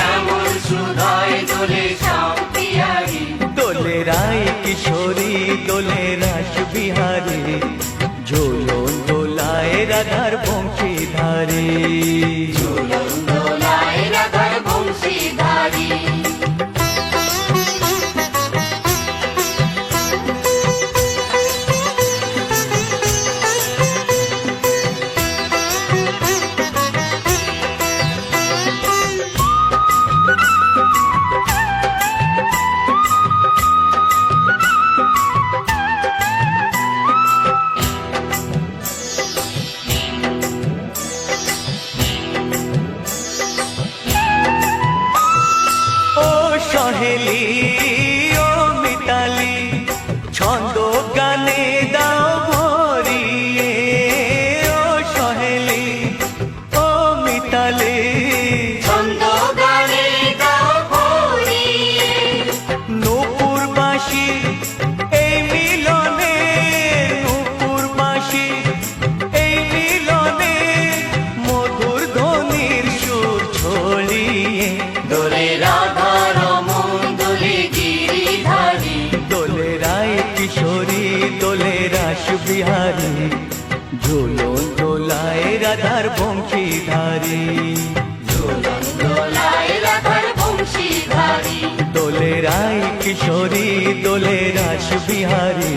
শ্যামল সুধায় দোলে রায় কিশোরী দোলে রাস ঝোলন দোলায় রাধার বংশী छांदो দোলায় রাধার বংশী ধারি দোলে রায় কিশোরী দোলে রাস বিহারী